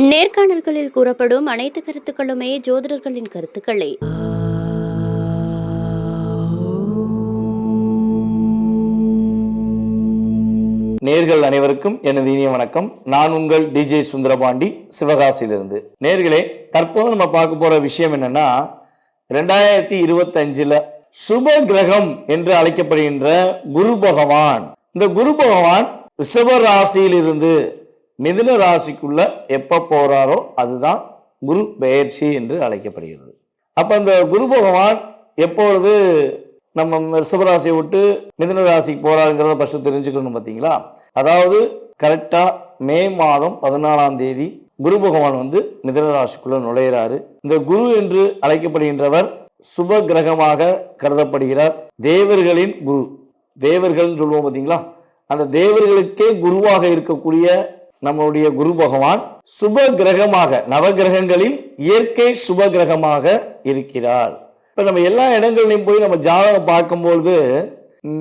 நேர்காணல்களில் கூறப்படும் அனைத்து கருத்துக்களுமே ஜோதிடர்களின் கருத்துக்களே. நேர்கள் அனைவருக்கும் எனது இனிய வணக்கம். நான் உங்கள் டிஜே சுந்தரபாண்டி சிவகாசியிலிருந்து. நேர்களே தற்போது நம்ம பார்க்க போற விஷயம் என்னன்னா ரெண்டாயிரத்தி இருபத்தஞ்சுல சுப கிரகம் என்று அழைக்கப்படுகின்ற குரு பகவான். இந்த குரு பகவான் ரிஷப ராசியிலிருந்து மிதுன ராசிக்குள்ள எப்போ போறாரோ அதுதான் குரு பெயர்ச்சி என்று அழைக்கப்படுகிறது. அப்போ இந்த குரு பகவான் எப்பொழுது நம்ம ரிஷபராசியை விட்டு மிதுன ராசிக்கு போகிறாருங்கிறத ஃபஸ்ட்டு தெரிஞ்சுக்கணும் பார்த்தீங்களா அதாவது கரெக்டாக மே மாதம் பதினாலாம் தேதி குரு பகவான் வந்து மிதுன ராசிக்குள்ள நுழையிறாரு. இந்த குரு என்று அழைக்கப்படுகின்றவர் சுப கிரகமாக கருதப்படுகிறார். தேவர்களின் குரு. தேவர்கள்னு சொல்லுவோம் பார்த்தீங்களா அந்த தேவர்களுக்கே குருவாக இருக்கக்கூடிய நம்மளுடைய குரு பகவான் சுப கிரகமாக நவகிரகங்களில் இயற்கை சுப கிரகமாக இருக்கிறார். இப்போ நம்ம எல்லா இடங்கள்லையும் போய் நம்ம ஜாதகம் பார்க்கும்பொழுது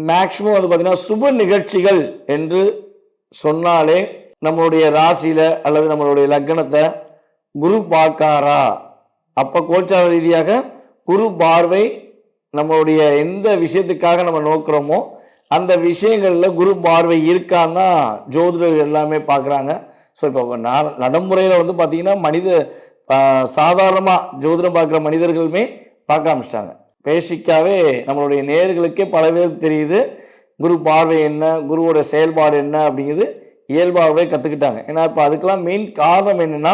மேக்சிமம் அது பார்த்தீங்கன்னா சுப நிகழ்ச்சிகள் என்று சொன்னாலே நம்மளுடைய ராசியில் அல்லது நம்மளுடைய லக்னத்தை குரு பார்க்காரா? அப்போ கோச்சார ரீதியாக குரு பார்வை நம்மளுடைய எந்த விஷயத்துக்காக நம்ம நோக்கிறோமோ அந்த விஷயங்களில் குரு பார்வை இருக்கான்னு தான் ஜோதிடர்கள் எல்லாமே பார்க்குறாங்க. ஸோ இப்போ நான் நடைமுறையில் வந்து பார்த்திங்கன்னா மனித சாதாரணமாக ஜோதிடம் பார்க்குற மனிதர்களுமே பார்க்க ஆரம்பிச்சிட்டாங்க. பேசிக்காவே நம்மளுடைய நேர்களுக்கே பல பேருக்கு தெரியுது குரு பார்வை என்ன குருவோட செயல்பாடு என்ன அப்படிங்கிறது இயல்பாகவே கற்றுக்கிட்டாங்க ஏன்னா இப்போ அதுக்கெல்லாம் மெயின் காரணம் என்னென்னா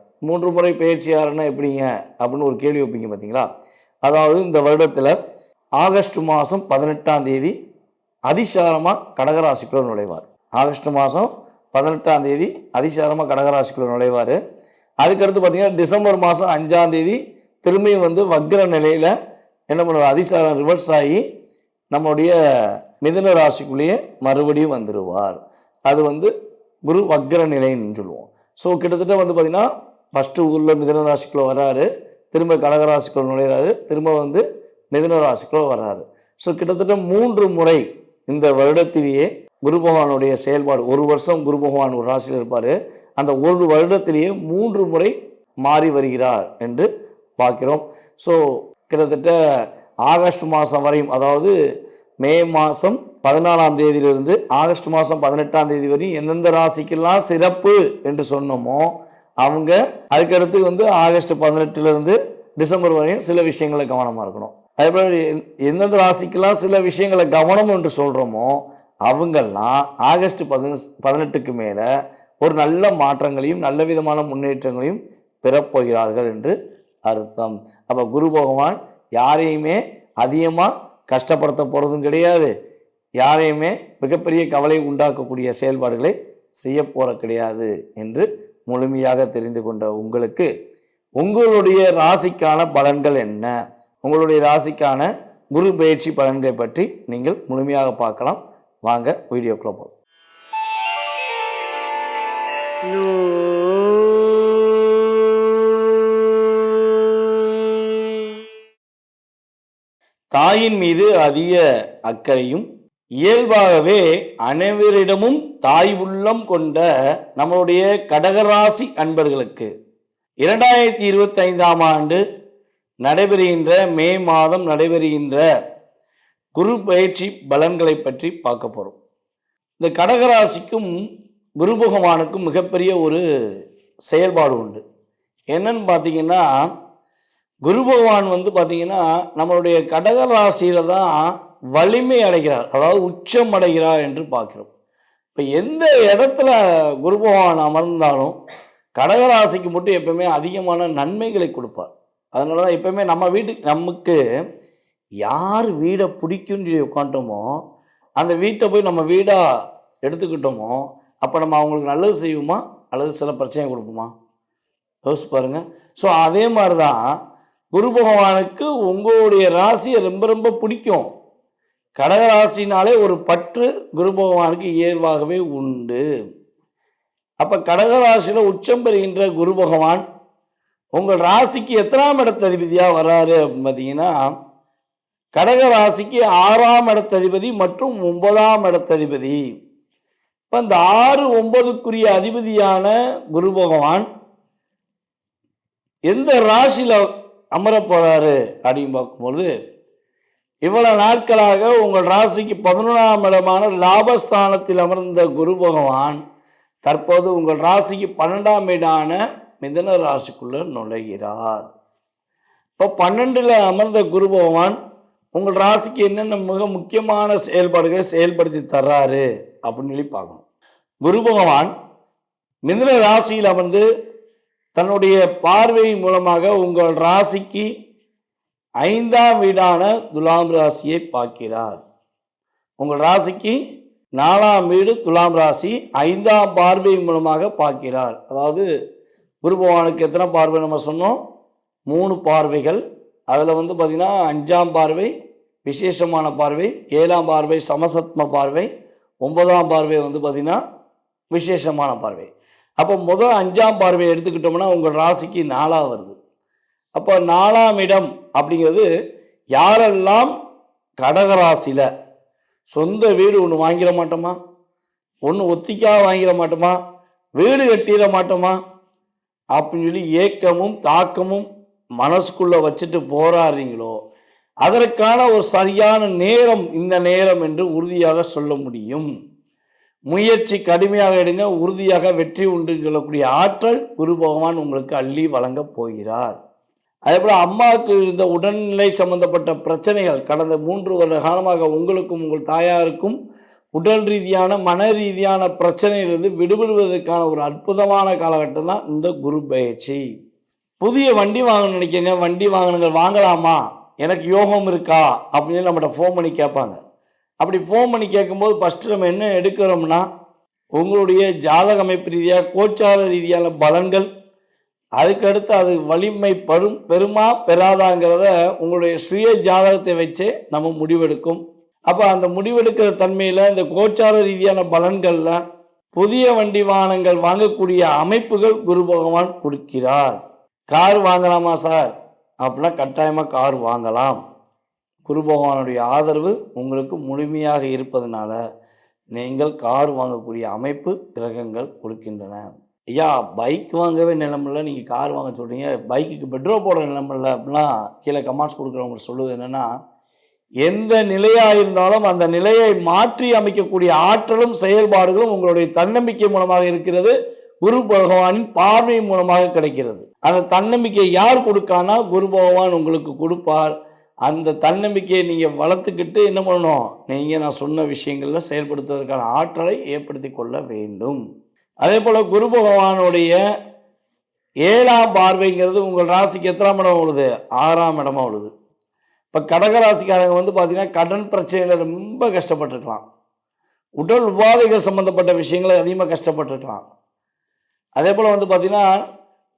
மூன்று முறை பயிற்சியாருன்னா எப்படிங்க? அப்படின்னு ஒரு கேள்வி வைப்பீங்க பார்த்தீங்களா அதாவது இந்த வருடத்தில் ஆகஸ்ட் மாதம் பதினெட்டாம் தேதி அதிசாரமாக கடகராசிக்குள்ள நுழைவார். ஆகஸ்ட் மாதம் பதினெட்டாம் தேதி அதிசாரமாக கடகராசிக்குள்ள நுழைவார். அதுக்கடுத்து பார்த்தீங்கன்னா டிசம்பர் மாதம் அஞ்சாம் தேதி திரும்பியும் வந்து வக்ர நிலையில் என்ன பண்ணுவார்? அதிசாரம் ரிவர்ஸ் ஆகி நம்முடைய மிதுன ராசிக்குள்ளேயே மறுபடியும் வந்துடுவார் அது வந்து குரு வக்ர நிலைன்னு சொல்லுவோம். ஸோ கிட்டத்தட்ட வந்து பார்த்திங்கன்னா ஃபஸ்ட்டு ஊரில் மிதன ராசிக்குள்ளே வர்றாரு திரும்ப கடகராசிக்குள்ள நுழையிறாரு. திரும்ப வந்து மிதுன ராசிக்குள்ளே வர்றாரு. ஸோ கிட்டத்தட்ட மூன்று முறை இந்த வருடத்திலேயே குரு பகவானுடைய செயல்பாடு ஒரு வருஷம் குரு பகவான் ஒரு ராசியில் இருப்பார். அந்த ஒரு வருடத்திலேயே மூன்று முறை மாறி வருகிறார் என்று பார்க்கிறோம். ஸோ கிட்டத்தட்ட ஆகஸ்ட் மாதம் வரையும் அதாவது மே மாதம் பதினாலாம் தேதியிலிருந்து ஆகஸ்ட் மாதம் பதினெட்டாம் தேதி வரையும் எந்தெந்த ராசிக்கெல்லாம் சிறப்பு என்று சொன்னோமோ அவங்க அதுக்கடுத்து வந்து ஆகஸ்ட் பதினெட்டுலேருந்து டிசம்பர் வரையும் சில விஷயங்களை கவனமாக இருக்கணும். அதே போல் எந்தெந்த ராசிக்கெல்லாம் சில விஷயங்களை கவனம் என்று சொல்கிறோமோ அவங்கெல்லாம் ஆகஸ்ட் பதின பதினெட்டுக்கு மேலே ஒரு நல்ல மாற்றங்களையும் நல்ல விதமான முன்னேற்றங்களையும் பெறப்போகிறார்கள் என்று அர்த்தம். அப்போ குரு பகவான் யாரையுமே அதிகமாக கஷ்டப்படுத்த போகிறதும் கிடையாது. யாரையுமே மிகப்பெரிய கவலை உண்டாக்கக்கூடிய செயல்பாடுகளை செய்ய போகிற கிடையாது என்று முழுமையாக தெரிந்து கொண்ட உங்களுக்கு உங்களுடைய ராசிக்கான பலன்கள் என்ன? உங்களுடைய ராசிக்கான குரு பயிற்சி பலன்களை பற்றி நீங்கள் முழுமையாக பார்க்கலாம். வாங்க வீடியோ குளோபோ தாயின் மீது அதிக அக்கறையும் இயல்பாகவே அனைவரிடமும் தாய் உள்ளம் கொண்ட நம்மளுடைய கடகராசி அன்பர்களுக்கு இரண்டாயிரத்தி இருபத்தைந்தாம் ஆண்டு நடைபெறுகின்ற மே மாதம் நடைபெறுகின்ற குரு பயிற்சி பலன்களை பற்றி பார்க்க போகிறோம் இந்த கடகராசிக்கும் குரு பகவானுக்கும் மிகப்பெரிய ஒரு செயல்பாடு உண்டு. என்னன்னு பார்த்தீங்கன்னா குரு பகவான் வந்து பார்த்திங்கன்னா நம்மளுடைய கடகராசியில் தான் வலிமை அடைகிறார். அதாவது உச்சம் அடைகிறார் என்று பார்க்கிறோம். இப்போ எந்த இடத்துல குரு பகவான் அமர்ந்தாலும் கடகராசிக்கு மட்டும் எப்பவுமே அதிகமான நன்மைகளை கொடுப்பார். அதனால தான் எப்பவுமே நம்ம வீட்டுக்கு நமக்கு யார் வீடை பிடிக்கும்னு சொல்லி உட்காந்துட்டோமோ அந்த வீட்டை போய் நம்ம வீடாக எடுத்துக்கிட்டோமோ அப்போ நம்ம அவங்களுக்கு நல்லது செய்வோமா? அல்லது சில பிரச்சனை கொடுப்போமா? யோசிச்சு பாருங்கள் ஸோ அதே மாதிரி தான் குரு பகவானுக்கு உங்களுடைய ராசியை ரொம்ப ரொம்ப பிடிக்கும். கடக ராசினாலே ஒரு பற்று குரு பகவானுக்கு இயல்பாகவே உண்டு. அப்போ கடக ராசியில் உச்சம் பெறுகின்ற குரு பகவான் உங்கள் ராசிக்கு எத்தனாம் இடத்ததிபதியாக வராரு அப்படின்னு பார்த்தீங்கன்னா கடக ராசிக்கு ஆறாம் இடத்ததிபதி மற்றும் ஒன்பதாம் இடத்ததிபதி இப்போ இந்த ஆறு ஒன்பதுக்குரிய அதிபதியான குரு பகவான் எந்த ராசியில் அமரப் போகிறாரு அப்படின்னு பார்க்கும்பொழுது இவ்வளவு நாட்களாக உங்கள் ராசிக்கு பதினொன்றாம் இடமான லாபஸ்தானத்தில் அமர்ந்த குரு பகவான் தற்போது உங்கள் ராசிக்கு பன்னெண்டாம் வீடான மிதன ராசிக்குள்ள நுழைகிறார். இப்போ பன்னெண்டில் அமர்ந்த குரு பகவான் உங்கள் ராசிக்கு என்னென்ன மிக முக்கியமான செயல்பாடுகளை செயல்படுத்தி தர்றாரு அப்படின்னு சொல்லி பார்க்கணும். குரு பகவான் மிதன ராசியில் அமர்ந்து தன்னுடைய பார்வையின் மூலமாக உங்கள் ராசிக்கு ஐந்தாம் வீடான துலாம் ராசியை பார்க்கிறார். உங்கள் ராசிக்கு நாலாம் வீடு துலாம் ராசி ஐந்தாம் பார்வை மூலமாக பார்க்கிறார். அதாவது குரு பகவானுக்கு எத்தனை பார்வை நம்ம சொன்னோம்? மூணு பார்வைகள். அதில் வந்து பார்த்திங்கன்னா அஞ்சாம் பார்வை விசேஷமான பார்வை ஏழாம் பார்வை சமசத்ம பார்வை ஒன்பதாம் பார்வை வந்து பார்த்திங்கன்னா விசேஷமான பார்வை. அப்போ முதல் அஞ்சாம் பார்வை எடுத்துக்கிட்டோம்னா உங்கள் ராசிக்கு நாலாக வருது. அப்போ நாலாம் இடம் அப்படிங்கிறது யாரெல்லாம் கடகராசியில்? சொந்த வீடு ஒன்று வாங்கிட மாட்டோமா? ஒன்று ஒத்திக்காக வாங்கிட மாட்டோமா? வீடு கட்டிட மாட்டோமா? அப்படின்னு சொல்லி ஏக்கமும் தாக்கமும் மனசுக்குள்ளே வச்சுட்டு போராடுறீங்களோ அதற்கான ஒரு சரியான நேரம் இந்த நேரம் என்று உறுதியாக சொல்ல முடியும். முயற்சி கடுமையாக எடுங்க உறுதியாக வெற்றி உண்டுன்னு சொல்லக்கூடிய ஆற்றல் குரு பகவான் உங்களுக்கு அள்ளி வழங்கப் போகிறார். அதே போல் அம்மாவுக்கு இருந்த உடல்நிலை சம்பந்தப்பட்ட பிரச்சனைகள் கடந்த மூன்று வருட காலமாக உங்களுக்கும் உங்கள் தாயாருக்கும் உடல் ரீதியான மன ரீதியான பிரச்சனையிலிருந்து விடுபடுவதற்கான ஒரு அற்புதமான காலகட்டம் தான் இந்த குரு பயிற்சி. புதிய வண்டி வாங்கணும்னு நினைக்கிறீங்க வண்டி வாகனங்கள் வாங்கலாமா? எனக்கு யோகம் இருக்கா? அப்படின்னு நம்மகிட்ட ஃபோன் பண்ணி கேட்பாங்க. அப்படி ஃபோன் பண்ணி கேட்கும்போது ஃபஸ்ட்டு நம்ம என்ன எடுக்கிறோம்னா உங்களுடைய ஜாதக அமைப்பு ரீதியாக கோச்சார ரீதியான பலன்கள் அதுக்கடுத்து அது வலிமை பரும் பெருமா பெறாதாங்கிறத உங்களுடைய சுய ஜாதகத்தை வச்சு நம்ம முடிவெடுக்கும். அப்போ அந்த முடிவெடுக்கிற தன்மையில் இந்த கோச்சார ரீதியான பலன்களில் புதிய வண்டி வாகனங்கள் வாங்கக்கூடிய அமைப்புகள் குரு பகவான் கொடுக்கிறார். கார் வாங்கலாமா சார்? அப்படின்னா கட்டாயமாக கார் வாங்கலாம். குரு பகவானுடைய ஆதரவு உங்களுக்கு முழுமையாக இருப்பதனால நீங்கள் கார் வாங்கக்கூடிய அமைப்பு கிரகங்கள் கொடுக்கின்றன. ஐயா பைக் வாங்கவே நிலமில்ல நீங்கள் கார் வாங்க சொல்கிறீங்க பைக்குக்கு பெட்ரோல் போட நிலமில்ல அப்படிலாம் கீழே கமெண்ட்ஸ் கொடுக்குறவங்க சொல்லுவது என்னென்னா எந்த நிலையாக இருந்தாலும் அந்த நிலையை மாற்றி அமைக்கக்கூடிய ஆற்றலும் செயல்பாடுகளும் உங்களுடைய தன்னம்பிக்கை மூலமாக இருக்கிறது. குரு பகவானின் பார்வை மூலமாக கிடைக்கிறது. அந்த தன்னம்பிக்கை யார் கொடுக்கானா குரு பகவான் உங்களுக்கு கொடுப்பார். அந்த தன்னம்பிக்கையை நீங்கள் வளர்த்துக்கிட்டு என்ன பண்ணணும்? நீங்கள் நான் சொன்ன விஷயங்களில் செயல்படுத்துவதற்கான ஆற்றலை ஏற்படுத்தி கொள்ள வேண்டும். அதே போல் குரு பகவானுடைய ஏழாம் பார்வைங்கிறது உங்கள் ராசிக்கு எத்தனாம் இடம் உழுது ஆறாம் இடமா உழுது இப்போ கடக ராசிக்காரங்க வந்து பார்த்திங்கன்னா கடன் பிரச்சனையில் ரொம்ப கஷ்டப்பட்டிருக்கலாம். உடல் உபாதைகள் சம்மந்தப்பட்ட விஷயங்களை அதிகமாக கஷ்டப்பட்டுருக்கலாம். அதே போல் வந்து பார்த்திங்கன்னா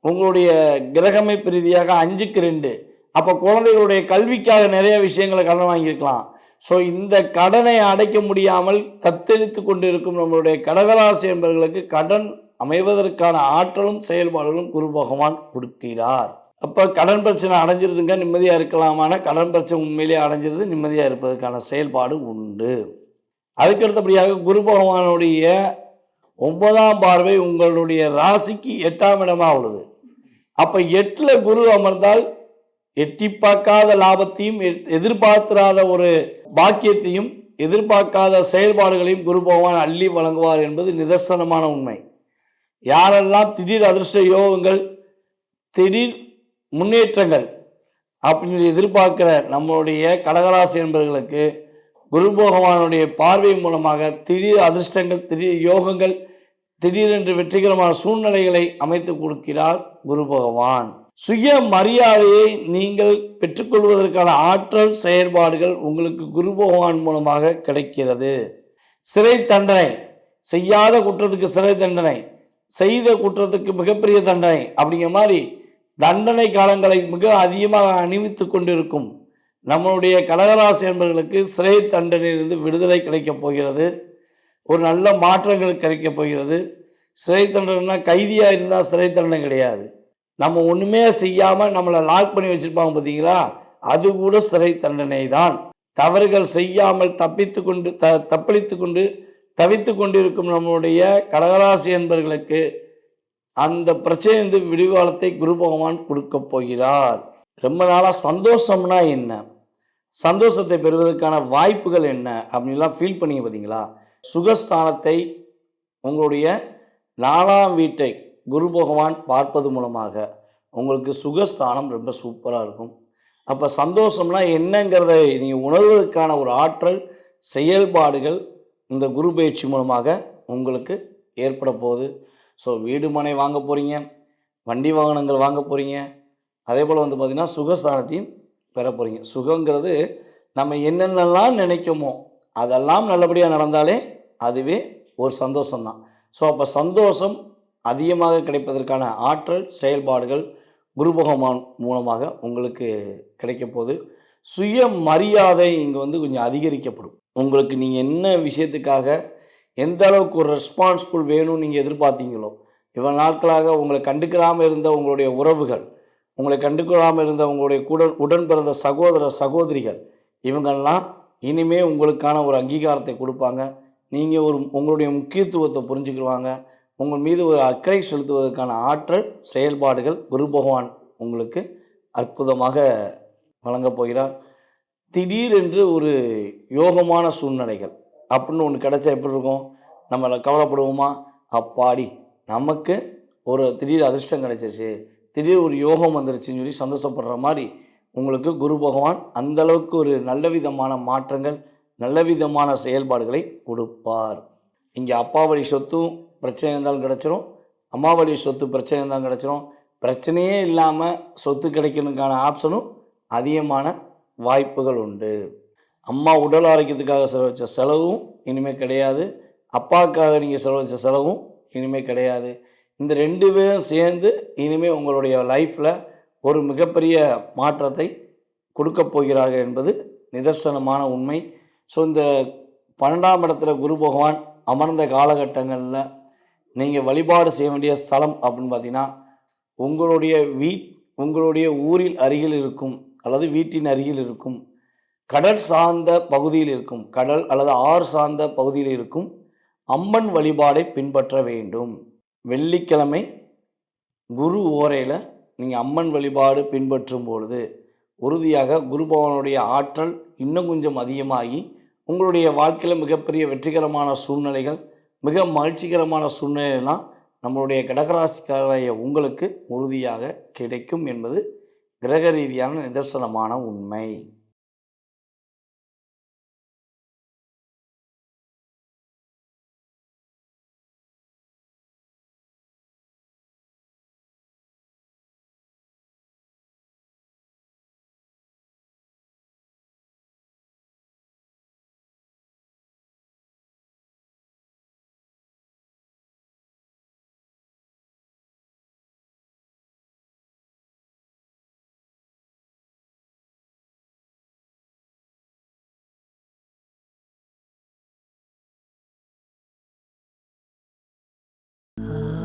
உங்களுடைய கிரகமைப்பு ரீதியாக அஞ்சுக்கு ரெண்டு. அப்போ குழந்தைகளுடைய கல்விக்காக நிறைய விஷயங்களை கடன் வாங்கியிருக்கலாம். ஸோ இந்த கடனை அடைக்க முடியாமல் தத்தெளித்து கொண்டிருக்கும் நம்மளுடைய கடகராசி என்பவர்களுக்கு கடன் அமைவதற்கான ஆற்றலும் செயல்பாடுகளும் குரு பகவான் கொடுக்கிறார். அப்போ கடன் பிரச்சனை அடைஞ்சிருதுங்க நிம்மதியாக இருக்கலாமான கடன் பிரச்சனை உண்மையிலேயே அடைஞ்சிருது நிம்மதியாக இருப்பதற்கான செயல்பாடு உண்டு. அதுக்கடுத்தபடியாக குரு பகவானுடைய ஒன்பதாம் பார்வை உங்களுடைய ராசிக்கு எட்டாம் இடமாக உள்ளது. அப்போ எட்டில் குரு அமர்ந்தால் எட்டி பார்க்காத லாபத்தையும் எதிர்பார்த்திராத ஒரு பாக்கியத்தையும் எதிர்பார்க்காத செயல்பாடுகளையும் குரு பகவான் அள்ளி வழங்குவார் என்பது நிதர்சனமான உண்மை. யாரெல்லாம் திடீர் அதிர்ஷ்ட யோகங்கள் திடீர் முன்னேற்றங்கள் அப்படின்னு எதிர்பார்க்கிற நம்மளுடைய கடகராசி என்பவர்களுக்கு குரு பகவானுடைய பார்வை மூலமாக திடீர் அதிர்ஷ்டங்கள் திடீர் யோகங்கள் திடீரென்று வெற்றிகரமான சூழ்நிலைகளை அமைத்து கொடுக்கிறார் குரு பகவான். சுய மரியாதையை நீங்கள் பெற்றுக்கொள்வதற்கான ஆற்றல் செயல்பாடுகள் உங்களுக்கு குரு பகவான் மூலமாக கிடைக்கிறது. சிறை தண்டனை செய்யாத குற்றத்துக்கு சிறை தண்டனை செய்த குற்றத்துக்கு மிகப்பெரிய தண்டனை அப்படிங்கிற மாதிரி தண்டனை காலங்களை மிக அதிகமாக அணிவித்து கொண்டிருக்கும் நம்மளுடைய கடகராசி என்பவர்களுக்கு சிறை தண்டனையிலிருந்து விடுதலை கிடைக்கப் போகிறது. ஒரு நல்ல மாற்றங்கள் கிடைக்கப் போகிறது. சிறை தண்டனைனா கைதியாக இருந்தால் சிறை தண்டனை கிடையாது. நம்ம ஒன்றுமே செய்யாமல் நம்மளை லாக் பண்ணி வச்சுருப்பாங்க பார்த்தீங்களா? அது கூட சிறை தண்டனை தான். தவறுகள் செய்யாமல் தப்பித்து கொண்டு த தப்பளித்து கொண்டு தவித்து கொண்டிருக்கும் நம்மளுடைய கடகராசி என்பவர்களுக்கு அந்த பிரச்சனையிலிருந்து விடிவாளத்தை குரு பகவான் கொடுக்க போகிறார். ரொம்ப நாளாக சந்தோஷம்னா என்ன? சந்தோஷத்தை பெறுவதற்கான வாய்ப்புகள் என்ன? அப்படின்லாம் ஃபீல் பண்ணி பார்த்தீங்களா? சுகஸ்தானத்தை உங்களுடைய நாலாம் வீட்டை குரு பகவான் பார்ப்பது மூலமாக உங்களுக்கு சுகஸ்தானம் ரொம்ப சூப்பராக இருக்கும். அப்போ சந்தோஷம்னா என்னங்கிறத நீங்கள் உணர்வதற்கான ஒரு ஆற்றல் செயல்பாடுகள் இந்த குரு பயிற்சி மூலமாக உங்களுக்கு ஏற்பட போகுது. ஸோ வீடு மனை வாங்க போகிறீங்க வண்டி வாகனங்கள் வாங்க போகிறீங்க அதே போல் வந்து பார்த்திங்கன்னா சுகஸ்தானத்தையும் பெற போகிறீங்க சுகங்கிறது நம்ம என்னென்னலாம் நினைக்கமோ அதெல்லாம் நல்லபடியாக நடந்தாலே அதுவே ஒரு சந்தோஷம்தான். ஸோ அப்போ சந்தோஷம் அதிகமாக கிடைப்பதற்கான ஆற்றல் செயல்பாடுகள் குரு பகவான் மூலமாக உங்களுக்கு கிடைக்க போகுது. சுய மரியாதை இங்கே வந்து கொஞ்சம் அதிகரிக்கப்படும். உங்களுக்கு நீங்கள் என்ன விஷயத்துக்காக எந்த அளவுக்கு ஒரு ரெஸ்பான்சிபிள் வேணும்னு நீங்கள் எதிர்பார்த்தீங்களோ இவ்வளவு நாட்களாக உங்களை கண்டுக்கிறாமல் இருந்த உங்களுடைய உறவுகள் உங்களை கண்டுக்கொள்ளாமல் இருந்த உங்களுடைய கூட உடன் பிறந்த சகோதர சகோதரிகள் இவங்கெல்லாம் இனிமேல் உங்களுக்கான ஒரு அங்கீகாரத்தை கொடுப்பாங்க. நீங்கள் ஒரு உங்களுடைய முக்கியத்துவத்தை புரிஞ்சுக்கிடுவாங்க. உங்கள் மீது ஒரு அக்கறை செலுத்துவதற்கான ஆற்றல் செயல்பாடுகள் குரு பகவான் உங்களுக்கு அற்புதமாக வழங்கப் போகிறார். திடீரென்று ஒரு யோகமான சூழ்நிலைகள் அப்படின்னு ஒன்று கிடச்சா எப்படி இருக்கும்? நம்மளை கவலைப்படுவோமா? அப்பாடி நமக்கு ஒரு திடீர் அதிர்ஷ்டம் கிடைச்சிருச்சு. திடீர் ஒரு யோகம் வந்துருச்சுன்னு சொல்லி சந்தோஷப்படுற மாதிரி உங்களுக்கு குரு பகவான் அந்த அளவுக்கு ஒரு நல்ல விதமான மாற்றங்கள் நல்ல விதமான செயல்பாடுகளை கொடுப்பார். இங்கே அப்பா வழி சொத்தும் பிரச்சனை இருந்தாலும் கிடச்சிரும். அம்மாவழி சொத்து பிரச்சனை இருந்தாலும் கிடச்சிரும். பிரச்சனையே இல்லாமல் சொத்து கிடைக்கிறதுக்கான ஆப்ஷனும் அதிகமான வாய்ப்புகள் உண்டு. அம்மா உடல் ஆரோக்கியத்துக்காக செலவழிச்ச செலவும் இனிமேல் கிடையாது. அப்பாவுக்காக நீங்கள் செலவழிச்ச செலவும் இனிமேல் கிடையாது. இந்த ரெண்டு பேரும் சேர்ந்து இனிமேல் உங்களுடைய லைஃப்பில் ஒரு மிகப்பெரிய மாற்றத்தை கொடுக்க போகிறார்கள் என்பது நிதர்சனமான உண்மை. ஸோ இந்த பன்னெண்டாம் இடத்துல குரு பகவான் அமர்ந்த காலகட்டங்களில் நீங்கள் வழிபாடு செய்ய வேண்டிய ஸ்தலம் அப்படின்னு பார்த்தீங்கன்னா உங்களுடைய வீட் உங்களுடைய ஊரில் அருகில் இருக்கும் அல்லது வீட்டின் அருகில் இருக்கும் கடல் சார்ந்த பகுதியில் இருக்கும் கடல் அல்லது ஆறு சார்ந்த பகுதியில் இருக்கும் அம்மன் வழிபாடை பின்பற்ற வேண்டும். வெள்ளிக்கிழமை குரு ஓரையில் நீங்கள் அம்மன் வழிபாடு பின்பற்றும் பொழுது உறுதியாக குரு பகவானுடைய ஆற்றல் இன்னும் கொஞ்சம் அதிகமாகி உங்களுடைய வாழ்க்கையில் மிகப்பெரிய வெற்றிகரமான சூழ்நிலைகள் மிக மகிழ்ச்சிகரமான சூழ்நிலையெல்லாம் நம்மளுடைய கடகராசிக்காரைய உங்களுக்கு உறுதியாக கிடைக்கும் என்பது கிரக ரீதியான நிதர்சனமான உண்மை. Uh...